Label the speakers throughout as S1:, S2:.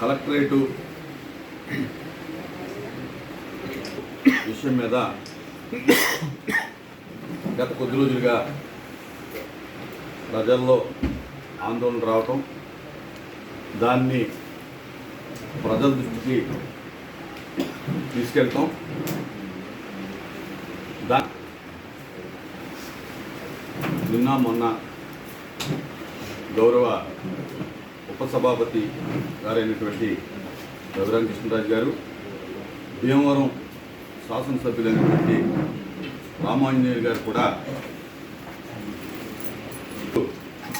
S1: Collectorate విషయం మీద గత కొద్ది రోజులుగా ప్రజల్లో ఆందోళన రావటం దాన్ని ప్రజల దృష్టికి తీసుకెళ్తాం. దా నిన్న మొన్న గౌరవ ఉపసభాపతి గారైనటువంటి రఘురామ కృష్ణరాజు గారు భీమవరం శాసనసభ్యులైనటువంటి రామాంజనేయులు గారు కూడా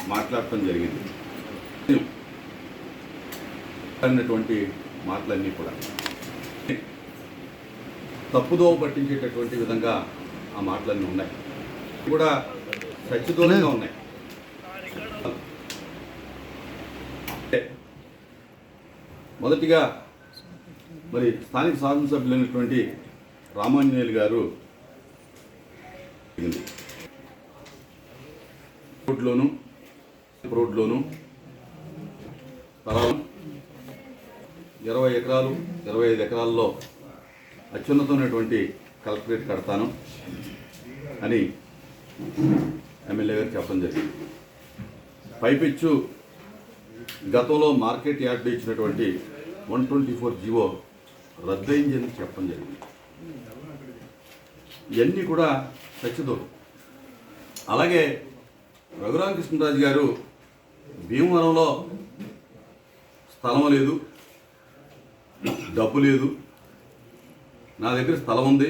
S1: మాట్లాడటం జరిగింది. అన్నటువంటి మాటలన్నీ కూడా. తప్పుదోవ పట్టించేటటువంటి విధంగా ఆ మాటలన్నీ ఉన్నాయి. కూడా సత్యదూరంగా ఉన్నాయి. మొదటిగా మరి స్థానిక శాసనసభ్యులైనటువంటి రామాంజనేయులు గారు రోడ్లోను రోడ్లోను స్థలాలు ఇరవై ఎకరాలు ఇరవై ఐదు ఎకరాల్లో అత్యున్నతమైనటువంటి కలెక్టరేట్ కడతాను అని ఎమ్మెల్యే గారు చెప్పడం జరిగింది. పైపిచ్చు గతంలో మార్కెట్ యార్డ్ ఇచ్చినటువంటి వన్ ట్వంటీ ఫోర్ జీవో రద్దయింది అని చెప్పడం జరిగింది. ఇవన్నీ కూడా సత్యదూరం అలాగే రఘురామకృష్ణరాజు గారు భీమవరంలో స్థలం లేదు డబ్బు లేదు నా దగ్గర స్థలం ఉంది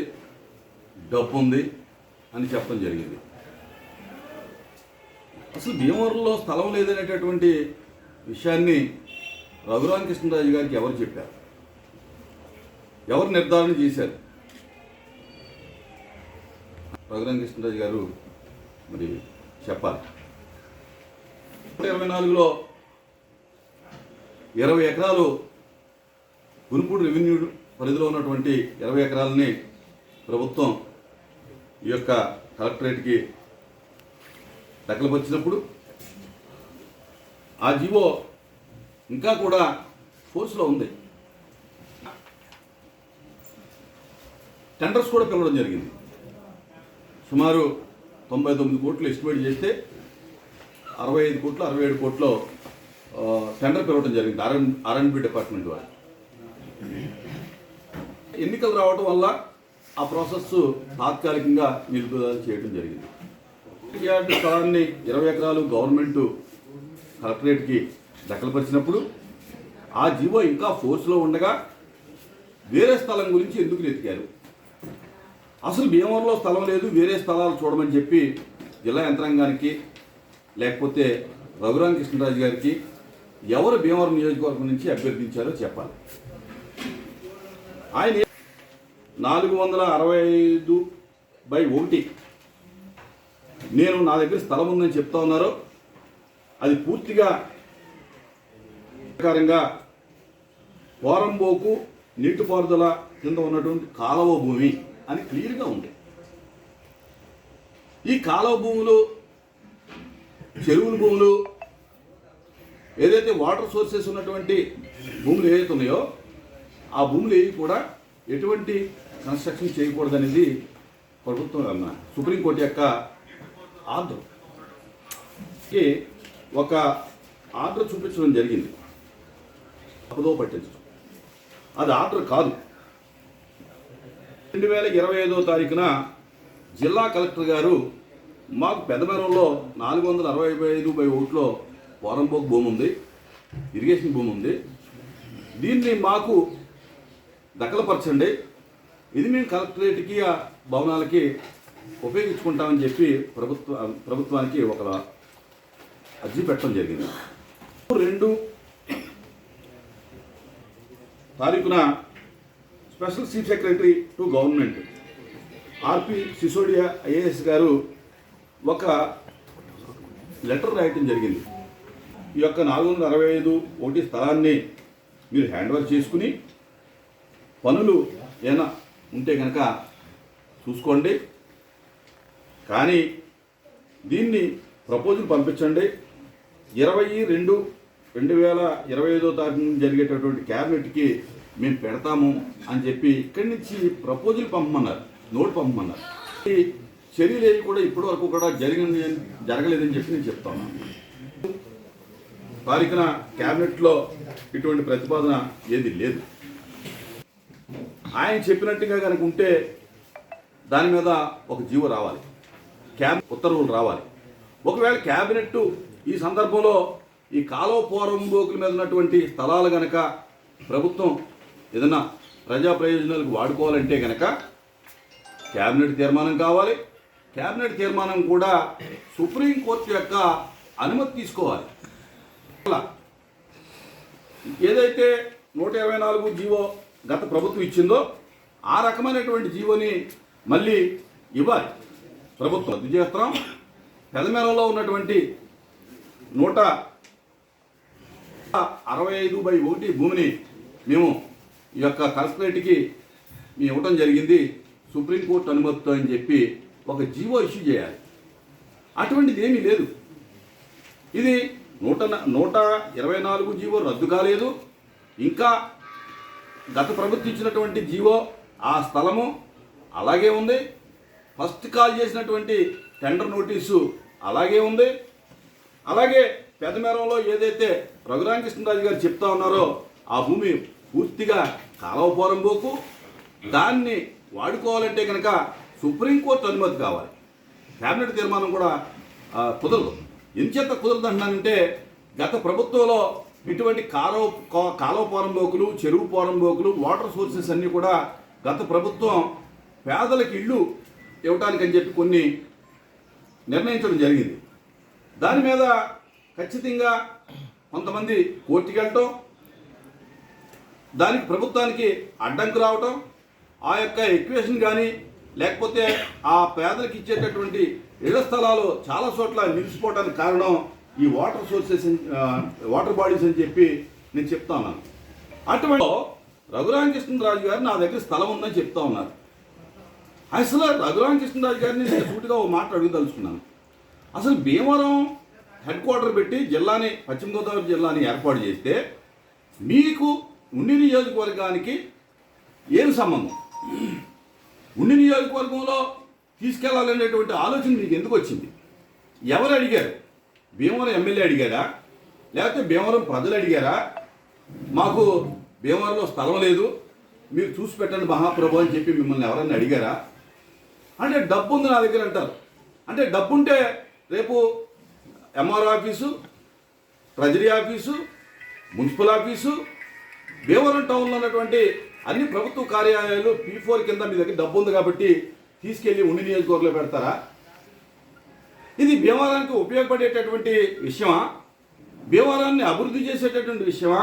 S1: డబ్బు ఉంది అని చెప్పడం జరిగింది. అసలు భీమవరంలో స్థలం లేదనేటటువంటి విషయాన్ని రఘురామకృష్ణరాజు గారికి ఎవరు చెప్పారు? ఎవరు నిర్ధారణ చేశారు? రఘురామకృష్ణరాజు గారు మరి చెప్పాలి. ఇరవై నాలుగులో ఇరవై ఎకరాలు గురుపూడి రెవెన్యూ పరిధిలో ఉన్నటువంటి ఇరవై ఎకరాలని ప్రభుత్వం ఈ యొక్క కలెక్టరేట్కి దఖలుపరిచినప్పుడు ఆ జీవో ఇంకా కూడా ఫోర్స్లో ఉంది. టెండర్స్ కూడా పిలవడం జరిగింది. సుమారు తొంభై తొమ్మిది కోట్లు ఎస్టిమేట్ చేస్తే అరవై ఐదు కోట్లు అరవై ఏడు కోట్లు టెండర్ పిలవడం జరిగింది ఆర్ఎన్ ఆర్ఎన్బి డిపార్ట్మెంట్ వారు. ఎన్నికలు రావడం వల్ల ఆ ప్రాసెస్ తాత్కాలికంగా నిలుపుదల చేయడం జరిగింది. స్థలాన్ని ఇరవై ఎకరాలు గవర్నమెంట్ కలెక్టరేట్కి దఖలుపరిచినప్పుడు ఆ జీవో ఇంకా ఫోర్స్లో ఉండగా వేరే స్థలం గురించి ఎందుకు వెతికారు? అసలు భీమవరంలో స్థలం లేదు వేరే స్థలాలు చూడమని చెప్పి జిల్లా యంత్రాంగానికి లేకపోతే రఘురామ కృష్ణరాజు గారికి ఎవరు భీమవరం నియోజకవర్గం నుంచి అభ్యర్థించారో చెప్పాలి. ఆయన నాలుగు వందల అరవై ఐదు బై ఒకటి నేను నా దగ్గర స్థలం ఉందని చెప్తా ఉన్నారో అది పూర్తిగా ప్రకారంగా వారంబోకు నీటిపారుదల కింద ఉన్నటువంటి కాలువ భూమి అని క్లియర్గా ఉంది. ఈ కాలువ భూములు చెరువుల భూములు ఏదైతే వాటర్ సోర్సెస్ ఉన్నటువంటి భూములు ఏవైతే ఉన్నాయో ఆ భూములు ఏవి కూడా ఎటువంటి కన్స్ట్రక్షన్ చేయకూడదనేది ప్రభుత్వం అన్న సుప్రీంకోర్టు యొక్క ఆర్థం కి ఒక ఆర్డర్ చూపించడం జరిగింది. తప్పుదో పట్టించడం అది ఆర్డర్ కాదు. రెండు వేల ఇరవై ఐదో తారీఖున జిల్లా కలెక్టర్ గారు మాకు పెద్దమేరంలో నాలుగు వందల అరవై ఐదు బై ఒకటిలో పోరంబోక్ భూమి ఉంది ఇరిగేషన్ భూమి ఉంది. దీన్ని మాకు దఖలపరచండి. ఇది మేము కలెక్టరేట్కి ఆ భవనాలకి ఉపయోగించుకుంటామని చెప్పి ప్రభుత్వ ప్రభుత్వానికి ఒక అర్జీ పెట్టడం జరిగింది. రెండు తారీఖున special chief secretary to government RP Sisodia IAS గారు ఒక లెటర్ రాయటం జరిగింది. ఈ యొక్క నాలుగు వందల అరవై ఐదు ఒకటి స్థలాన్ని మీరు హ్యాండ్ ఓవర్ చేసుకుని పనులు ఏమైనా ఉంటే కనుక చూసుకోండి. కానీ దీన్ని ప్రపోజల్ పంపించండి. ఇరవై రెండు రెండు వేల ఇరవై ఐదో తారీఖు నుంచి జరిగేటటువంటి క్యాబినెట్కి మేము పెడతాము అని చెప్పి ఇక్కడి నుంచి ప్రపోజల్ పంపమన్నారు నోట్ పంపమన్నారు. ఈ చర్యలు ఏవి కూడా ఇప్పటి వరకు కూడా జరిగింది జరగలేదని చెప్పి నేను చెప్తాను తారీఖున క్యాబినెట్లో ఇటువంటి ప్రతిపాదన ఏది లేదు. ఆయన చెప్పినట్టుగా కనుక ఉంటే దాని మీద ఒక జీవో రావాలి. క్యాబ్ ఉత్తర్వులు రావాలి. ఒకవేళ క్యాబినెట్ ఈ సందర్భంలో ఈ కాలువ బోకుల మీద ఉన్నటువంటి స్థలాలు గనక ప్రభుత్వం ఏదైనా ప్రజా ప్రయోజనాలకు వాడుకోవాలంటే గనక క్యాబినెట్ తీర్మానం కావాలి. క్యాబినెట్ తీర్మానం కూడా సుప్రీంకోర్టు యొక్క అనుమతి తీసుకోవాలి. ఏదైతే నూట ఇరవై నాలుగు జీవో గత ప్రభుత్వం ఇచ్చిందో ఆ రకమైనటువంటి జీవోని మళ్ళీ ఇవ్వాలి. ప్రభుత్వం రద్దు చేస్తున్నాం. పెదమేరంలో ఉన్నటువంటి నూట అరవై ఐదు బై ఒకటి భూమిని మేము ఈ యొక్క కలెక్టరేట్కి మేము ఇవ్వడం జరిగింది. సుప్రీంకోర్టు అనుమతితో అని చెప్పి ఒక జీవో ఇష్యూ చేయాలి. అటువంటిది ఏమీ లేదు. ఇది నూట న- నూట ఇరవై నాలుగు జీవో రద్దు కాలేదు. ఇంకా గత ప్రభుత్వం ఇచ్చినటువంటి జీవో ఆ స్థలము అలాగే ఉంది. ఫస్ట్ కాల్ చేసినటువంటి టెండర్ నోటీసు అలాగే ఉంది. అలాగే పెదమేరంలో ఏదైతే రఘురామకృష్ణరాజు గారు చెప్తా ఉన్నారో ఆ భూమి పూర్తిగా కాలవపోరం పోకు. దాన్ని వాడుకోవాలంటే కనుక సుప్రీంకోర్టు అనుమతి కావాలి. క్యాబినెట్ తీర్మానం కూడా కుదరదు. ఎంచేత కుదరదు అంటున్నానంటే గత ప్రభుత్వంలో ఇటువంటి కాలువ కాలువ పోరంబోకులు చెరువు పోరంబోకులు వాటర్ సోర్సెస్ అన్నీ కూడా గత ప్రభుత్వం పేదలకు ఇళ్ళు ఇవ్వటానికని చెప్పి కొన్ని నిర్ణయించడం జరిగింది. దాని మీద ఖచ్చితంగా కొంతమంది కోర్టుకి వెళ్ళటం దానికి ప్రభుత్వానికి అడ్డంకు రావటం ఆ యొక్క ఎక్వేషన్ కానీ లేకపోతే ఆ పేదలకు ఇచ్చేటటువంటి ఇళ్ళ స్థలాలు చాలా చోట్ల నిలిచిపోవడానికి కారణం ఈ వాటర్ సోర్సెస్ వాటర్ బాడీస్ అని చెప్పి నేను చెప్తా ఉన్నాను. అటువంటి రఘురామకృష్ణరాజు గారు నా దగ్గర స్థలం ఉందని చెప్తా ఉన్నారు. అసలు రఘురామకృష్ణరాజు గారిని నేను సూటిగా ఓ మాట అడుగుదలుచుకున్నాను. అసలు భీమవరం హెడ్ క్వార్టర్ పెట్టి జిల్లాని పశ్చిమ గోదావరి జిల్లాని ఏర్పాటు చేస్తే మీకు ఉండి నియోజకవర్గానికి ఏం సంబంధం? ఉండి నియోజకవర్గంలో తీసుకెళ్ళాలనేటువంటి ఆలోచన మీకు ఎందుకు వచ్చింది? ఎవరు అడిగారు? భీమవరం ఎమ్మెల్యే అడిగారా లేకపోతే భీమవరం ప్రజలు అడిగారా? మాకు భీమవరంలో స్థలం లేదు మీరు చూసి పెట్టండి మహాప్రభు అని చెప్పి మిమ్మల్ని ఎవరన్నా అడిగారా? అంటే డబ్బు ఉంది నా దగ్గర అంటారు. అంటే డబ్బుంటే రేపు MR office treasury office municipal office Bhimavaram టౌన్లో ఉన్నటువంటి అన్ని ప్రభుత్వ కార్యాలయాలు పీ ఫోర్ కింద మీ దగ్గర డబ్బు ఉంది కాబట్టి తీసుకెళ్ళి ఉండి నియోజకవర్గంలో పెడతారా? ఇది భీమవరానికి ఉపయోగపడేటటువంటి విషయమా? భీమవరాన్ని అభివృద్ధి చేసేటటువంటి విషయమా?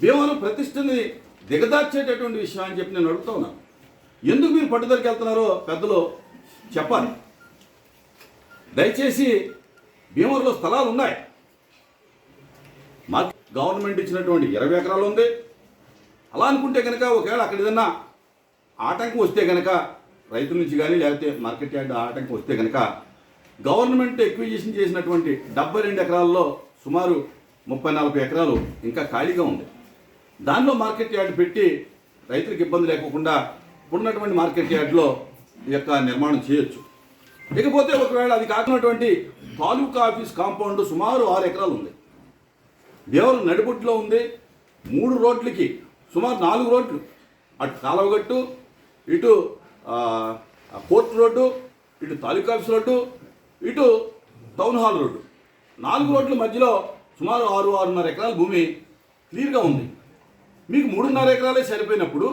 S1: భీమవరం ప్రతిష్టని దిగదార్చేటటువంటి విషయం అని చెప్పి నేను అడుగుతా ఉన్నాను. ఎందుకు మీరు పట్టుదలకి వెళ్తున్నారో పెద్దలు చెప్పాలి. దయచేసి భీమవరంలో స్థలాలు ఉన్నాయి. మా గవర్నమెంట్ ఇచ్చినటువంటి ఇరవై ఎకరాలు ఉంది. అలా అనుకుంటే కనుక ఒకవేళ అక్కడ ఏదన్నా ఆటంకం వస్తే కనుక రైతుల నుంచి కానీ లేకపోతే మార్కెట్ యార్డ్ ఆటంకం వస్తే కనుక గవర్నమెంట్ ఎక్విజిషన్ చేసినటువంటి డెబ్బై రెండు ఎకరాల్లో సుమారు ముప్పై నలభై ఎకరాలు ఇంకా ఖాళీగా ఉంది. దానిలో మార్కెట్ యార్డ్ పెట్టి రైతులకు ఇబ్బంది లేకుండా ఇప్పుడున్నటువంటి మార్కెట్ యార్డ్లో ఈ యొక్క నిర్మాణం చేయొచ్చు. ఇకపోతే ఒకవేళ అది కాకున్నటువంటి తాలూకా ఆఫీస్ కాంపౌండ్ సుమారు ఆరు ఎకరాలు ఉంది. దేవరం నడిబొట్టులో ఉంది. మూడు రోడ్లకి సుమారు నాలుగు రోడ్లు. అటు కాలవగట్టు ఇటు కోర్టు రోడ్డు ఇటు తాలూకా ఆఫీస్ రోడ్డు ఇటు టౌన్ హాల్ రోడ్డు. నాలుగు రోడ్ల మధ్యలో సుమారు ఆరు ఆరున్నర ఎకరాల భూమి క్లియర్గా ఉంది. మీకు మూడున్నర ఎకరాలే సరిపోయినప్పుడు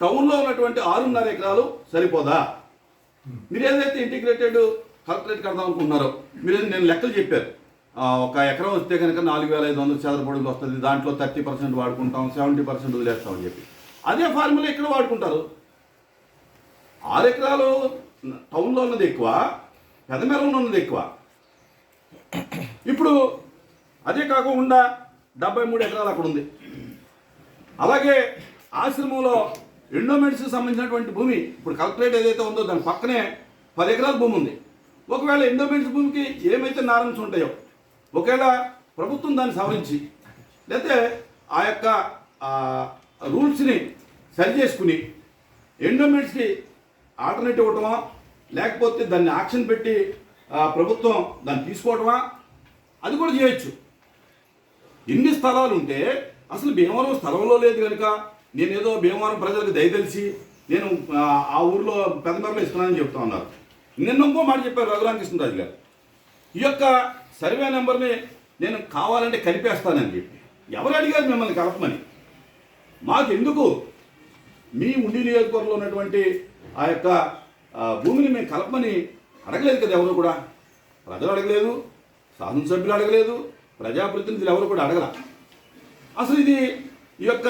S1: టౌన్లో ఉన్నటువంటి ఆరున్నర ఎకరాలు సరిపోదా? మీరు ఏదైతే ఇంటిగ్రేటెడ్ కలెక్టరేట్ కడదాం అనుకుంటున్నారో మీరు నేను లెక్కలు చెప్పారు. ఒక ఎకరం వస్తే కనుక నాలుగు వేల ఐదు వందల చదరపు వస్తుంది దాంట్లో థర్టీ పర్సెంట్ వాడుకుంటాం సెవెంటీ పర్సెంట్ వదిలేస్తామని చెప్పి. అదే ఫార్ములా ఇక్కడ వాడుకుంటారు. ఆరు ఎకరాలు టౌన్లో ఉన్నది ఎక్కువ పెదమేరంలో ఉన్నది ఎక్కువ. ఇప్పుడు అదే కాకుండా డెబ్బై మూడు ఎకరాలు అక్కడ ఉంది. అలాగే ఆశ్రమంలో ఎండోమెంట్స్కి సంబంధించినటువంటి భూమి ఇప్పుడు కలెక్టరేట్ ఏదైతే ఉందో దాని పక్కనే పది ఎకరాల భూమి ఉంది. ఒకవేళ ఎండోమెంట్స్ భూమికి ఏమైతే నారన్స్ ఉంటాయో ఒకవేళ ప్రభుత్వం దాన్ని సవరించి లేకపోతే ఆ యొక్క రూల్స్ని సరి చేసుకుని ఎండోమెంట్స్కి ఆల్టర్నేటివ్ ఇవ్వటమా లేకపోతే దాన్ని యాక్షన్ పెట్టి ప్రభుత్వం దాన్ని తీసుకోవటమా అది కూడా చేయొచ్చు. ఎన్ని స్థలాలు ఉంటే అసలు భీమవరం స్థలంలో లేదు కనుక నేనేదో భీమవరం ప్రజలకు దయతలిసి నేను ఆ, ఊర్లో పెద్దమరలో ఇస్తున్నానని చెప్తా ఉన్నారు. నిన్న ఇంకో మాట చెప్పారు రఘురామకృష్ణరాజు గారు. ఈ యొక్క సర్వే నెంబర్ని నేను కావాలంటే కలిపేస్తానని చెప్పి. ఎవరు అడిగారు మిమ్మల్ని కలపమని? మాకు ఎందుకు మీ ఉండి నియోజకవర్గంలో ఉన్నటువంటి ఆ యొక్క భూమిని మేము కలపమని అడగలేదు కదా ఎవరు కూడా? ప్రజలు అడగలేదు శాసనసభ్యులు అడగలేదు ప్రజాప్రతినిధులు ఎవరు కూడా అడగల. అసలు ఇది ఈ యొక్క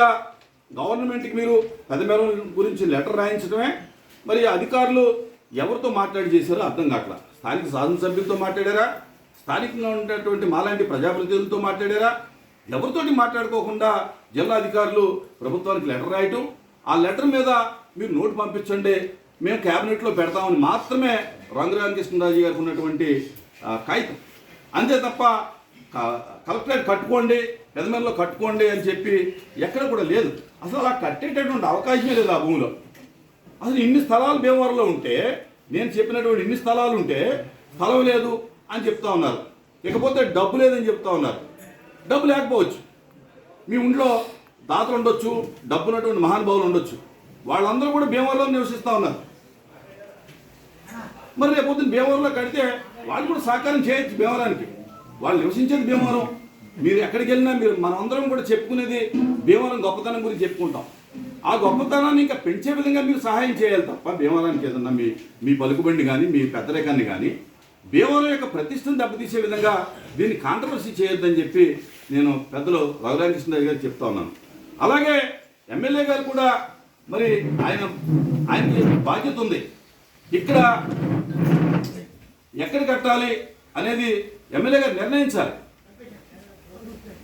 S1: గవర్నమెంట్కి మీరు పెద్ద గురించి లెటర్ రాయించడమే మరి అధికారులు ఎవరితో మాట్లాడి చేశారో అర్థం కావట్లా స్థానిక శాసనసభ్యులతో మాట్లాడారా? స్థానికంగా ఉండేటువంటి మాలాంటి ప్రజాప్రతినిధులతో మాట్లాడారా? ఎవరితోటి మాట్లాడుకోకుండా జిల్లా అధికారులు ప్రభుత్వానికి లెటర్ రాయటం? ఆ లెటర్ మీద మీరు నోటు పంపించండి మేము క్యాబినెట్లో పెడతామని మాత్రమే రంగరామకృష్ణరాజు గారికి ఉన్నటువంటి కాగితం. అంతే తప్ప క- కలెక్టరేట్ కట్టుకోండి పెదమెల్లో కట్టుకోండి అని చెప్పి ఎక్కడ కూడా లేదు. అసలు అలా కట్టేటటువంటి అవకాశమే లేదు ఆ భూమిలో. అసలు ఇన్ని స్థలాలు భీమవరంలో ఉంటే నేను చెప్పినటువంటి ఇన్ని స్థలాలు ఉంటే స్థలం లేదు అని చెప్తా ఉన్నారు. ఇకపోతే డబ్బు లేదని చెప్తా ఉన్నారు. డబ్బు లేకపోవచ్చు. మీ ఇంట్లో దాతలు ఉండొచ్చు డబ్బు ఉన్నటువంటి మహానుభావులు ఉండొచ్చు. వాళ్ళందరూ కూడా భీమవరంలో నివసిస్తూ ఉన్నారు. మరి రేపు పొద్దున్న భీమవరంలో కడితే వాళ్ళు కూడా సహకారం చేయొచ్చు భీమవరానికి. వాళ్ళు నివసించేది భీమవరం. మీరు ఎక్కడికి వెళ్ళినా మీరు మనమందరం కూడా చెప్పుకునేది భీమవరం గొప్పతనం గురించి చెప్పుకుంటాం. ఆ గొప్పతనాన్ని ఇంకా పెంచే విధంగా మీరు సహాయం చేయాలి తప్ప భీమవరానికి ఏదన్నా మీ మీ పలుకుబండి కానీ మీ పెద్దరికాన్ని కానీ భీమవరం యొక్క ప్రతిష్టను దెబ్బతీసే విధంగా దీన్ని కాంట్రవర్సీ చేయొద్దని చెప్పి నేను పెద్దలు రఘురామకృష్ణ గారు చెప్తా ఉన్నాను. అలాగే ఎమ్మెల్యే గారు కూడా మరి ఆయన ఆయనకి బాధ్యత ఉంది. ఇక్కడ ఎక్కడ కట్టాలి అనేది ఎమ్మెల్యే గారు నిర్ణయించాలి.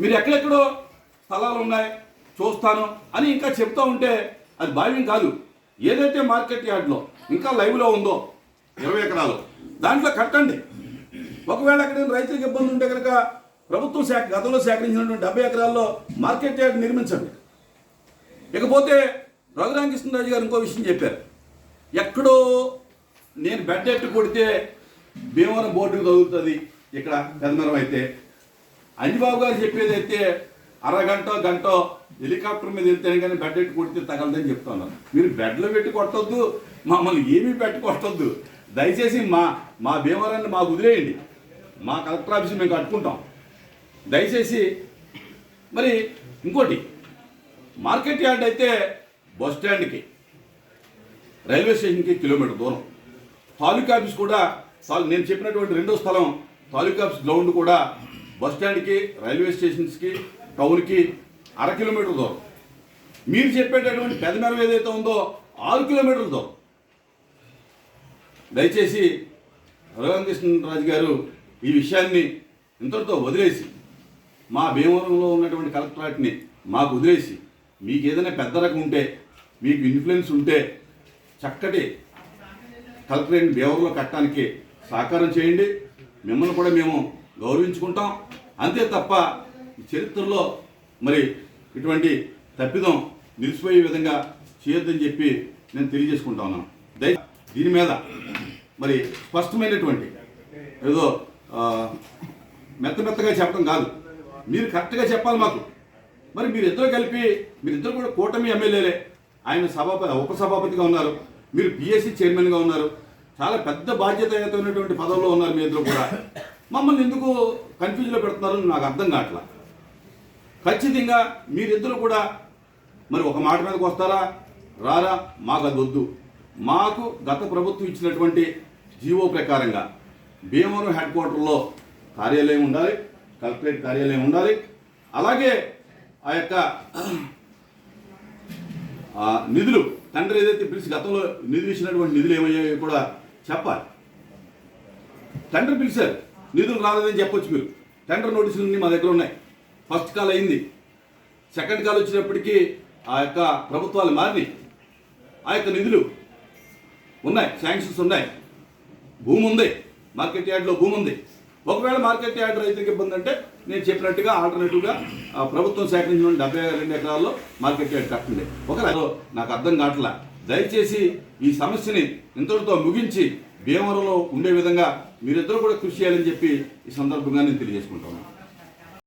S1: మీరు ఎక్కడెక్కడో స్థలాలు ఉన్నాయి చూస్తాను అని ఇంకా చెప్తా ఉంటే అది భావ్యం కాదు. ఏదైతే మార్కెట్ యార్డ్లో ఇంకా లైవ్లో ఉందో ఇరవై ఎకరాలు దాంట్లో కట్టండి. ఒకవేళ అక్కడ రైతులకు ఇబ్బంది ఉంటే కనుక ప్రభుత్వం సేక గతంలో సేకరించినటువంటి డెబ్బై ఎకరాల్లో మార్కెట్ యార్డ్ నిర్మించండి. ఇకపోతే రఘురామకృష్ణరాజు గారు ఇంకో విషయం చెప్పారు. ఎక్కడో నేను బెడ్ ఎట్టు కొడితే భీమవరం బోర్డుకు తగులుతుంది ఇక్కడ పెదమరం అయితే అంజబాబు గారు చెప్పేది అయితే అరగంట గంట హెలికాప్టర్ మీద వెళ్తేనే కానీ బెడ్ పెట్టి కొడితే తగలదని చెప్తున్నాను మీరు బెడ్లు పెట్టి కొట్టొద్దు మమ్మల్ని ఏమీ పెట్టి కొట్టొద్దు. దయచేసి మా మా భీమవరాన్ని మాకు వదిలేయండి. మా కలెక్టర్ ఆఫీస్ మేము కట్టుకుంటాం. దయచేసి మరి ఇంకోటి మార్కెట్ యార్డ్ అయితే బస్ స్టాండ్కి రైల్వే స్టేషన్కి కిలోమీటర్ దూరం. తాలూకా ఆఫీస్ కూడా నేను చెప్పినటువంటి రెండో స్థలం తాలూకా ఆఫీస్ గ్రౌండ్ కూడా బస్ స్టాండ్కి రైల్వే స్టేషన్స్కి టౌన్కి అర కిలోమీటర్ దూరం. మీరు చెప్పేటటువంటి పెద్ద మెరం ఏదైతే ఉందో ఆరు కిలోమీటర్ల దూరం. దయచేసి రఘురామకృష్ణరాజు గారు ఈ విషయాన్ని ఇంతటితో వదిలేసి మా భీమవరంలో ఉన్నటువంటి కలెక్టరేట్ని మాకు వదిలేసి మీకు ఏదైనా పెద్ద రకం ఉంటే మీకు ఇన్ఫ్లుయెన్స్ ఉంటే చక్కటి కలెక్టరేట్ భీమవరంలో కట్టడానికి సహకారం చేయండి. మిమ్మల్ని కూడా మేము గౌరవించుకుంటాం. అంతే తప్ప చరిత్రలో మరి ఇటువంటి తప్పిదం నిలిచిపోయే విధంగా చేయొద్దని చెప్పి నేను తెలియజేసుకుంటా ఉన్నాను. దయ దీని మీద మరి స్పష్టమైనటువంటి ఏదో మెత్త మెత్తగా చెప్పడం కాదు. మీరు కరెక్ట్గా చెప్పాలి మాకు. మరి మీరిద్దరు కలిపి మీరిద్దరు కూడా కూటమి ఎమ్మెల్యేలే. ఆయన సభాపతి ఉపసభాపతిగా ఉన్నారు. మీరు బీఎస్సీ చైర్మన్గా ఉన్నారు. చాలా పెద్ద బాధ్యతయుతమైనటువంటి పదవుల్లో ఉన్నారు మీ ఇద్దరు కూడా. మమ్మల్ని ఎందుకు కన్ఫ్యూజ్లో పెడుతున్నారని నాకు అర్థం కావట్లా. ఖచ్చితంగా మీరిద్దరు కూడా మరి ఒక మాట మీదకి వస్తారా? రారా మాకు అది వద్దు. మాకు గత ప్రభుత్వం ఇచ్చినటువంటి జీవో ప్రకారంగా భీమవరం హెడ్ క్వార్టర్లో కార్యాలయం ఉండాలి కలెక్టరేట్ కార్యాలయం ఉండాలి. అలాగే ఆ యొక్క నిధులు తండ్రి ఏదైతే పిలిచి గతంలో నిధులు ఇచ్చినటువంటి నిధులు ఏమయ్యాయో కూడా చెప్పాలి. తండ్రి పిలిచారు నిధులు రాలేదని చెప్పొచ్చు మీరు. టెండర్ నోటీసులు మా దగ్గర ఉన్నాయి. ఫస్ట్ కాల్ అయింది. సెకండ్ కాల్ వచ్చినప్పటికీ ఆ యొక్క ప్రభుత్వాలు మారినాయి. ఆ యొక్క నిధులు ఉన్నాయి శాంక్షన్స్ ఉన్నాయి. భూమి ఉంది. మార్కెట్ యార్డ్లో భూమి ఉంది. ఒకవేళ మార్కెట్ యార్డ్ రైతులకు ఇబ్బంది అంటే నేను చెప్పినట్టుగా ఆల్టర్నేటివ్గా ఆ, ప్రభుత్వం సేకరించిన డెబ్బై రెండు ఎకరాల్లో మార్కెట్ యార్డ్ కట్టండి ఒకవేళ నాకు అర్థం కావట్లా. దయచేసి ఈ సమస్యని ఇంతటితో ముగించి భీమవరంలో ఉండే విధంగా మీరిద్దరూ కూడా కృషి చేయాలని చెప్పి ఈ సందర్భంగా నేను తెలియజేసుకుంటాను